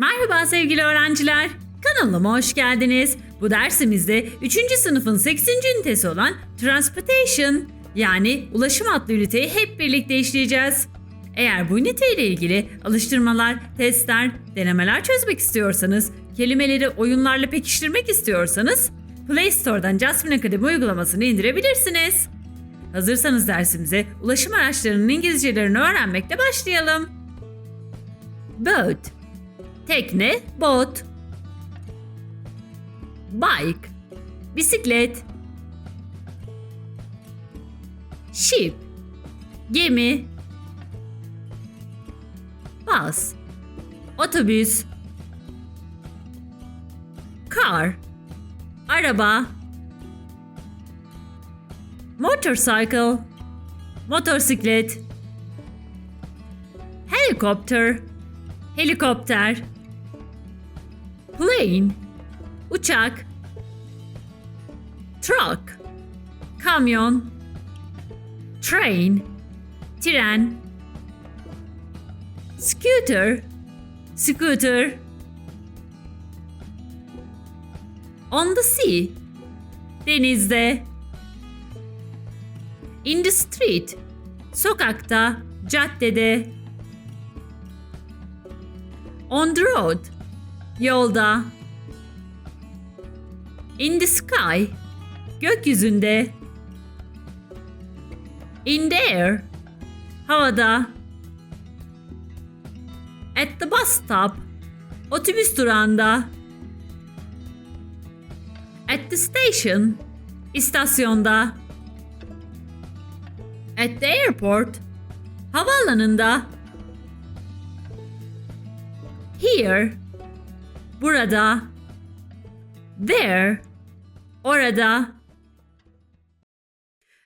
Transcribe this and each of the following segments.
Merhaba sevgili öğrenciler. Kanalıma hoş geldiniz. Bu dersimizde 3. sınıfın 8. ünitesi olan Transportation yani ulaşım adlı üniteyi hep birlikte işleyeceğiz. Eğer bu ünite ile ilgili alıştırmalar, testler, denemeler çözmek istiyorsanız, kelimeleri oyunlarla pekiştirmek istiyorsanız Play Store'dan Jasmine Academy uygulamasını indirebilirsiniz. Hazırsanız dersimize ulaşım araçlarının İngilizcelerini öğrenmekle başlayalım. Boat Tekne, bot. Bike, bisiklet. Ship, gemi. Bus, otobüs. Car, araba. Motorcycle, motosiklet. Helicopter, helikopter. Plane, uçak. Truck, kamyon. Train, tren. Scooter, scooter. On the sea, denizde. In the street, sokakta, caddede. On the road, yolda. In the sky, gökyüzünde. In the air, havada. At the bus stop, otobüs durağında. At the station, istasyonda. At the airport, havaalanında. Here, burada. There, orada.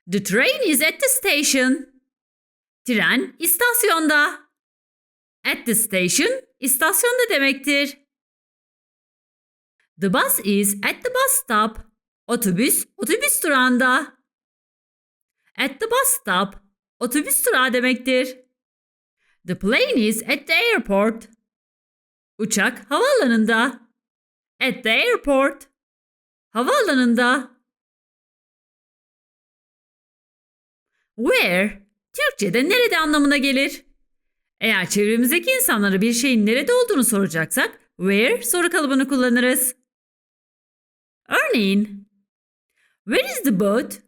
The train is at the station. Tren istasyonda. At the station istasyonda demektir. The bus is at the bus stop. Otobüs otobüs durağında. At the bus stop otobüs durağı demektir. The plane is at the airport. Uçak havaalanında. At the airport. Havaalanında. Where, Türkçe'de nerede anlamına gelir? Eğer çevremizdeki insanlara bir şeyin nerede olduğunu soracaksak, where soru kalıbını kullanırız. Örneğin, Where is the boat?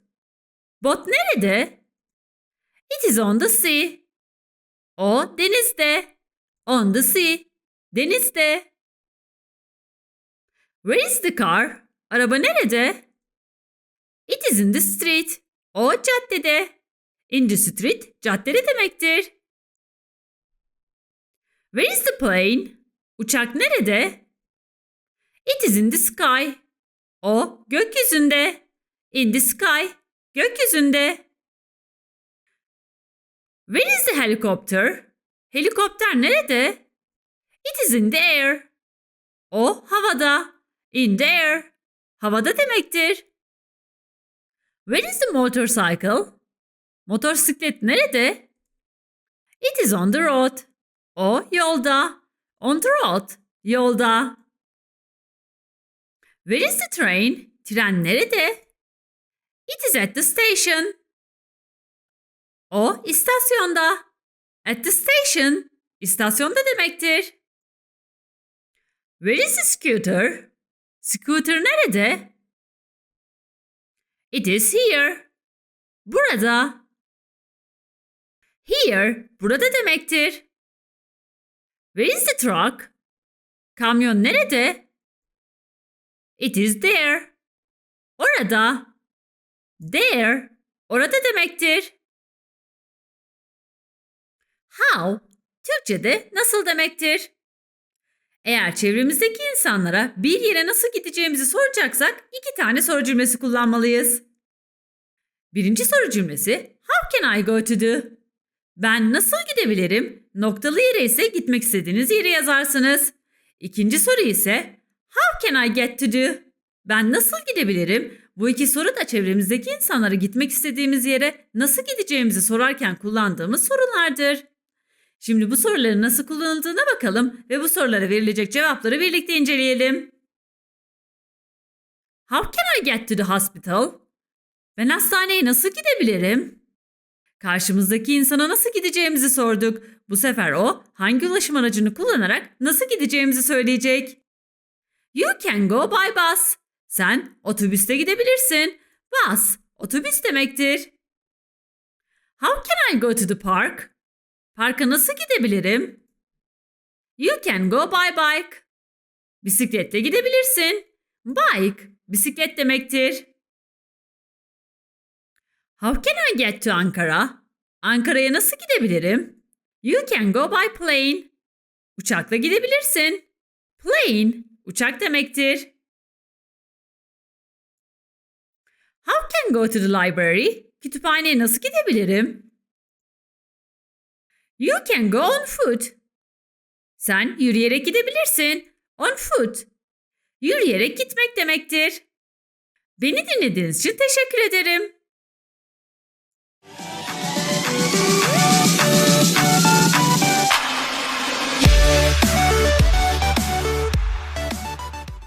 Bot nerede? It is on the sea. O denizde. On the sea. Denizde. Where is the car? Araba nerede? It is in the street. O caddede. In the street caddede demektir. Where is the plane? Uçak nerede? It is in the sky. O gökyüzünde. In the sky. Gökyüzünde. Where is the helicopter? Helikopter nerede? It is in the air. O havada. In the air. Havada demektir. Where is the motorcycle? Motosiklet nerede? It is on the road. O yolda. On the road. Yolda. Where is the train? Tren nerede? It is at the station. O istasyonda. At the station. İstasyonda demektir. Where is the scooter? Scooter nerede? It is here. Burada. Here, burada demektir. Where is the truck? Kamyon nerede? It is there. Orada. There, orada demektir. How, Türkçe'de nasıl demektir? Eğer çevremizdeki insanlara bir yere nasıl gideceğimizi soracaksak iki tane soru cümlesi kullanmalıyız. Birinci soru cümlesi How can I go to the? Ben nasıl gidebilirim? Noktalı yere ise gitmek istediğiniz yeri yazarsınız. İkinci soru ise How can I get to the? Ben nasıl gidebilirim? Bu iki soru da çevremizdeki insanlara gitmek istediğimiz yere nasıl gideceğimizi sorarken kullandığımız sorulardır. Şimdi bu soruların nasıl kullanıldığına bakalım ve bu sorulara verilecek cevapları birlikte inceleyelim. How can I get to the hospital? Ben hastaneye nasıl gidebilirim? Karşımızdaki insana nasıl gideceğimizi sorduk. Bu sefer o hangi ulaşım aracını kullanarak nasıl gideceğimizi söyleyecek. You can go by bus. Sen otobüste gidebilirsin. Bus, otobüs demektir. How can I go to the park? Parka nasıl gidebilirim? You can go by bike. Bisikletle gidebilirsin. Bike, bisiklet demektir. How can I get to Ankara? Ankara'ya nasıl gidebilirim? You can go by plane. Uçakla gidebilirsin. Plane, uçak demektir. How can go to the library? Kütüphaneye nasıl gidebilirim? You can go on foot. Sen yürüyerek gidebilirsin. On foot. Yürüyerek gitmek demektir. Beni dinlediğiniz için teşekkür ederim.